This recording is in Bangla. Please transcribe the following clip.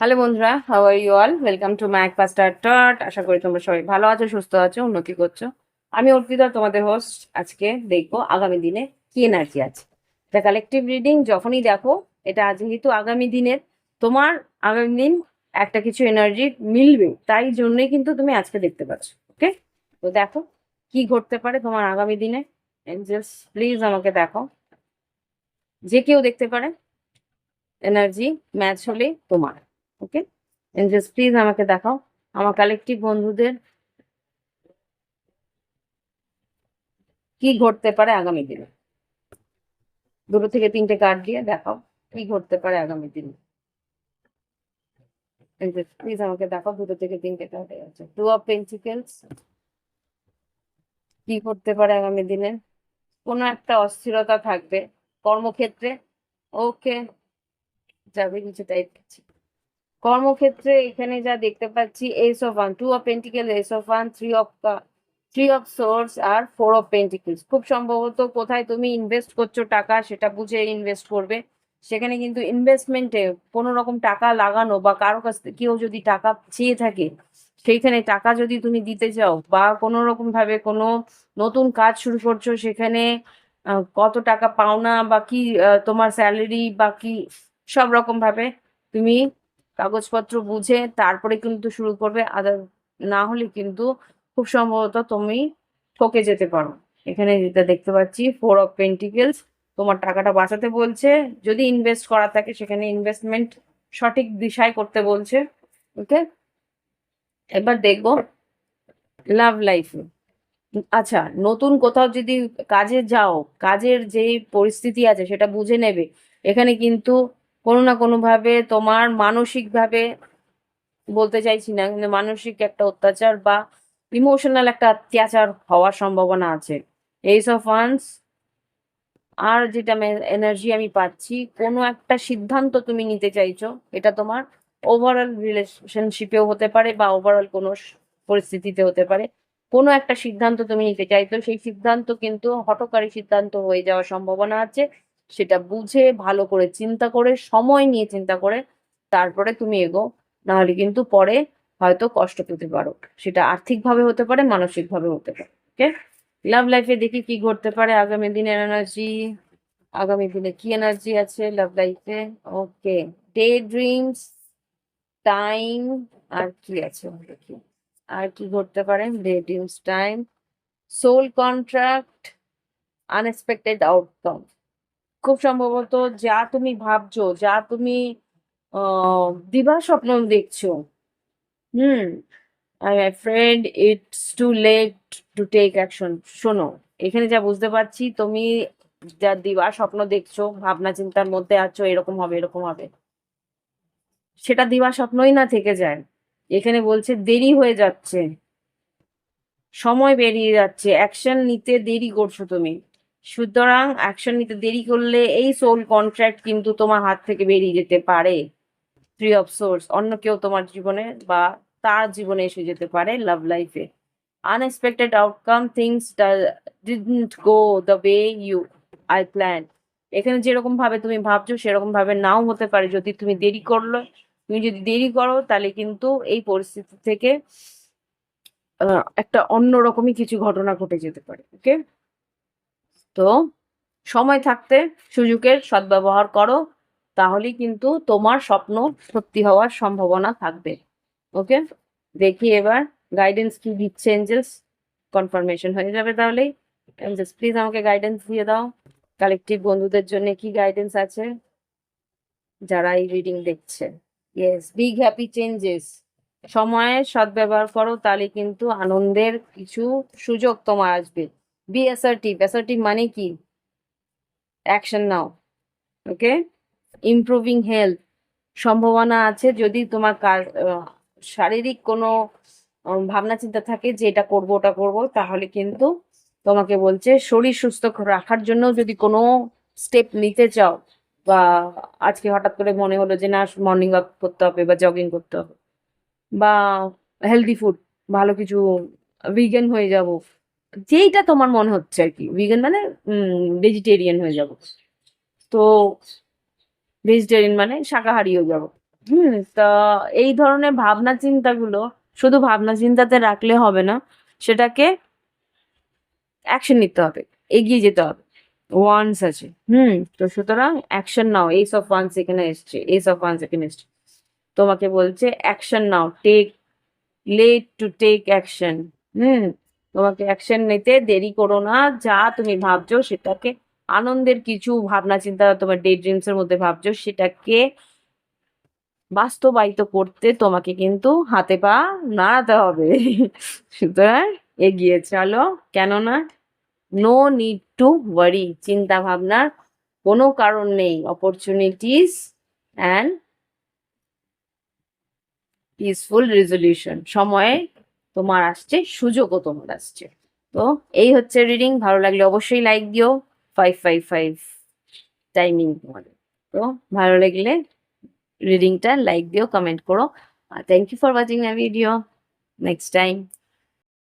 হ্যালো বন্ধুরা how are you all welcome to Mac পাস্টার টট আশা করি তোমরা সবাই ভালো আছো, সুস্থ আছো, উন্নতি করছ। আমি অর্পিতা, তোমাদের হোস্ট আজকে দেখব আগামী দিনে কি এনার্জি আছে। এটা কালেকটিভ রিডিং যখনই দেখো, এটা যেহেতু আগামী দিনের, তোমার আগামী দিন একটা কিছু এনার্জি মিলবে, তাই জন্যই কিন্তু তুমি আজকে দেখতে পাচ্ছ ওকে তো দেখো কি ঘটতে পারে তোমার আগামী দিনে এঞ্জেলস প্লিজ আমাকে দেখো। যে কেউ দেখতে পারে এনার্জি ম্যাচ হলে তোমার ওকে এঞ্জেলস প্লিজ আমাকে দেখাও, আমার কালেকটিভ বন্ধুদের কি ঘটতে পারে আগামী দিনে। দুটো থেকে তিনটে কার্ড দিয়ে দেখাও, কি ঘটতে পারে আগামী দিনে। প্লিজ আমাকে দেখাও দুটো থেকে আছে টু অফ কি করতে পারে আগামী দিনে? কোনো একটা অস্থিরতা থাকবে কর্মক্ষেত্রে। ওকে যাবে কিছু টাইপ কর্মক্ষেত্রে এখানে যা দেখতে পাচ্ছি ace of wand two of pentacle ace of wand three of three of swords R four of pentacles খুব সম্ভবত কোথায় তুমি ইনভেস্ট করছ টাকা, সেটা বুঝে ইনভেস্ট করবে। সেখানে কিন্তু ইনভেস্টমেন্টে কোনো রকম টাকা লাগানো বা কারও কাছ থেকে কেউ যদি টাকা চেয়ে থাকে, সেইখানে টাকা যদি তুমি দিতে চাও বা কোনো রকম ভাবে কোনো নতুন কাজ শুরু করছ, সেখানে কত টাকা পাওনা বা কি তোমার স্যালারি বা কি, সব রকম ভাবে তুমি কাগজপত্র বুঝে তারপরে কিন্তু শুরু করবে। আদার, না হলে কিন্তু খুব সম্ভবত তুমি ঠকে যেতে পারো। এখানে যেটা দেখতে পাচ্ছি ফোর অফ পেন্টিকেলস তোমার টাকাটা বাঁচাতে বলছে, যদি ইনভেস্ট করা থাকে সেখানে ইনভেস্টমেন্ট সঠিক দিশায় করতে বলছে, ওকে? এবার দেখব লাভ লাইফে আচ্ছা নতুন কোথাও যদি কাজে যাও, কাজের যে পরিস্থিতি আছে সেটা বুঝে নেবে, এখানে কিন্তু কোনো না কোনোভাবে তোমার মানসিকভাবে বলতে চাইছি না, কিন্তু মানসিক একটা অত্যাচার বা ইমোশনাল একটা অত্যাচার হওয়ার সম্ভাবনা আছে। এইস অফ ওয়ান্স আর যেটা এনার্জি আমি পাচ্ছি, কোনো একটা সিদ্ধান্ত তুমি নিতে চাইছো, এটা তোমার ওভারঅল রিলেশনশিপেও হতে পারে বা ওভারঅল কোনো পরিস্থিতিতে হতে পারে, কোনো একটা সিদ্ধান্ত তুমি নিতে চাইছো, সেই সিদ্ধান্ত কিন্তু হঠকারী সিদ্ধান্ত হয়ে যাওয়ার সম্ভাবনা আছে, সেটা বুঝে, ভালো করে চিন্তা করে, সময় নিয়ে চিন্তা করে, তারপরে তুমি এগো, নাহলে কিন্তু পরে হয়তো কষ্ট পেতে পারো, সেটা আর্থিকভাবে হতে পারে মানসিকভাবে হতে পারে ওকে লাভ লাইফে দেখি কি ঘটতে পারে। আগামী দিনের এনার্জি আগামী দিনে কি এনার্জি আছে লাভ লাইফে ওকে ডে ড্রিমস টাইম আর কি আছে? দেখি আর কি ঘটতে পারে? Day dreams time soul contract unexpected outcome খুব সম্ভবত যা তুমি ভাবছ, যা তুমি দিবা স্বপ্ন দেখছ। হুম I friend it's too late to take action শোনো, এখানে যা বুঝতে পারছি, তুমি যা দিবা, স্বপ্ন দেখছ, ভাবনা চিন্তার মধ্যে আছো, এরকম হবে এরকম হবে। সেটা দিবা স্বপ্নই না থেকে যায়। এখানে বলছে, দেরি হয়ে যাচ্ছে। সময় বেরিয়ে যাচ্ছে। অ্যাকশন নিতে দেরি করছ তুমি। সুতরাং অ্যাকশন নিতে দেরি করলে এই সোল কন্ট্রাক্ট কিন্তু তোমার হাত থেকে বেরিয়ে যেতে পারে। থ্রি অফ সোর্স অন্য কেউ তোমার জীবনে বা তার জীবনে এসে যেতে পারে লাভ লাইফে unexpected outcome things didn't go the way you I plan এখানে যেরকম ভাবে তুমি ভাবছ, সেরকম ভাবে নাও হতে পারে। যদি তুমি দেরি করল, তুমি যদি দেরি করো, তাহলে কিন্তু এই পরিস্থিতি থেকে একটা অন্যরকমই কিছু ঘটনা ঘটে যেতে পারে ওকে তো সময় থাকতে সুযোগের সদ্ব্যবহার করো, তাহলেই কিন্তু তোমার স্বপ্ন সত্যি হওয়ার সম্ভাবনা থাকবে। ওকে? দেখি এবার। গাইডেন্স কি দিচ্ছে এঞ্জেলস কনফার্মেশন হয়ে যাবে তাহলেই। এঞ্জেলস প্লিজ আমাকে গাইডেন্স দিয়ে দাও। কালেকটিভ বন্ধুদের জন্য কি গাইডেন্স আছে? যারা এই রিডিং দেখছে। ইয়েস বিগ হ্যাপি চেঞ্জেস সময়ের সদ্ব্যবহার করো তাহলে কিন্তু আনন্দের কিছু সুযোগ তোমার আসবে। বি অ্যাসার্টিভ অ্যাসার্টিভ মানে কি? অ্যাকশন নাও। ওকে ইমপ্রুভিং হেলথ সম্ভাবনা আছে যদি তোমার আহ, শারীরিক কোনো ভাবনা চিন্তা থাকে যে এটা করব, ওটা করব, তাহলে কিন্তু তোমাকে বলছে শরীর সুস্থ রাখার জন্য যদি কোনো স্টেপ নিতে চাও বা আজকে হঠাৎ করে মনে হলো যে না মর্নিং ওয়াক করতে হবে বা জগিং করতে হবে বা হেলদি ফুড ভালো কিছু ভিগান হয়ে যাব, যেইটা তোমার মনে হচ্ছে আর কি ভিগান মানে ভেজিটেরিয়ান হয়ে যাব। তো ভেজিটেরিয়ান মানে শাকাহারি হয়ে যাব। হুম, তা এই ধরনের ভাবনা চিন্তাগুলো শুধু ভাবনা চিন্তাতে রাখলে হবে না, সেটাকে অ্যাকশন নিতে হবে, এগিয়ে যেতে হবে ওয়ান্স আছে, হুম, তো সুতরাং action now ace of wands এখানে এসছে এইস অফ ওয়ান্স এখানে এসছে, তোমাকে বলছে action now take late to take action হুম, তোমাকে অ্যাকশন নিতে দেরি করো না, যা তুমি ভাবছ সেটাকে, আনন্দের কিছু ভাবনা চিন্তা তোমার ডে ড্রিমস এর মধ্যে ভাবছ সেটাকে বাস্তবায়িত করতে তোমাকে কিন্তু হাতে পা নাড়াতে হবে। সুতরাং এগিয়ে চলো। কেননা নো নিড টু ওয়ারি চিন্তা ভাবনার কোনো কারণ নেই। অপরচুনিটিস অ্যান্ড পিসফুল রেজলিউশন সময়ে তোমার আসছে, সুযোগও তোমার আসছে। তো এই হচ্ছে রিডিং ভালো লাগলে অবশ্যই লাইক দিও। ফাইভ ফাইভ ফাইভ টাইমিং তোমাদের। তো ভালো লাগলে রিডিংটা লাইক দিও কমেন্ট করো। Thank you for watching my video next time